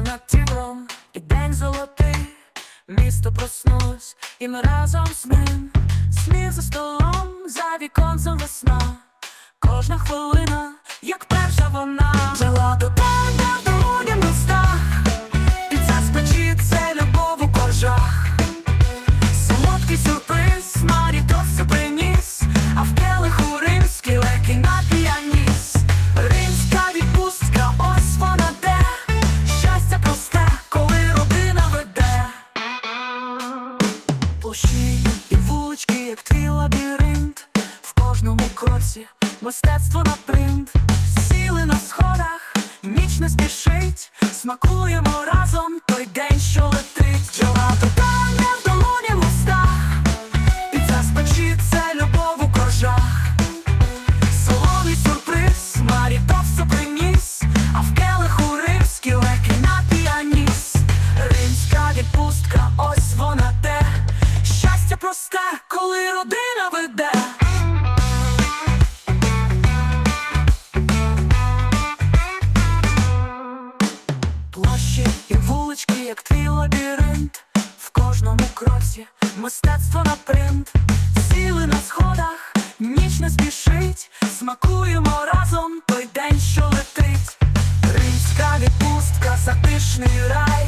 вечіром, і день золотий, місто проснулось, і ми разом з ним. Сміх за столом, за віконцем весна. Кожна хвилина, кроці. Мистецтво на принт. Сіли на сходах, ніч не спішить, смакуємо разом Площі і вулички, як твій лабіринт, в кожному кроці мистецтво на принт. Сіли на сходах, ніч не спішить, смакуємо разом той день, що летить. Римська відпустка, затишний рай.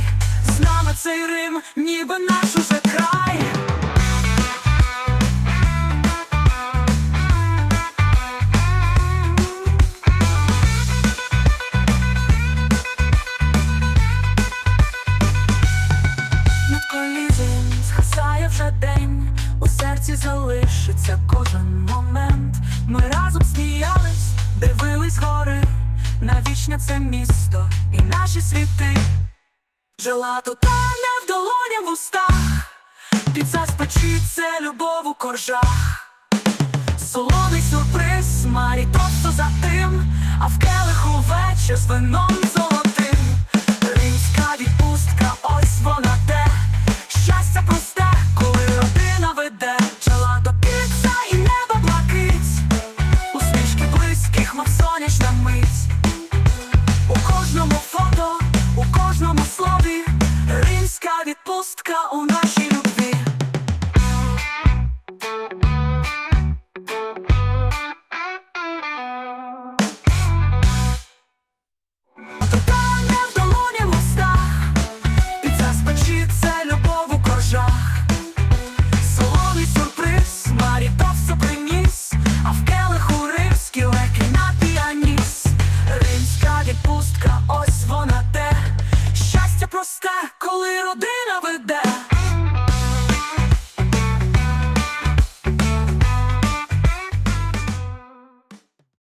З нами цей Рим, ніби наш уже край. Згасає день, у серці залишиться кожен момент. Ми разом сміялись, дивились гори, навічне це місто і наші світи. Жила тут тане в долоні в устах, з печі – це любов у коржах. Солоний сюрприз, Марі просто за тим, а в келиху вечір з вином золотим. Відпустка у нашій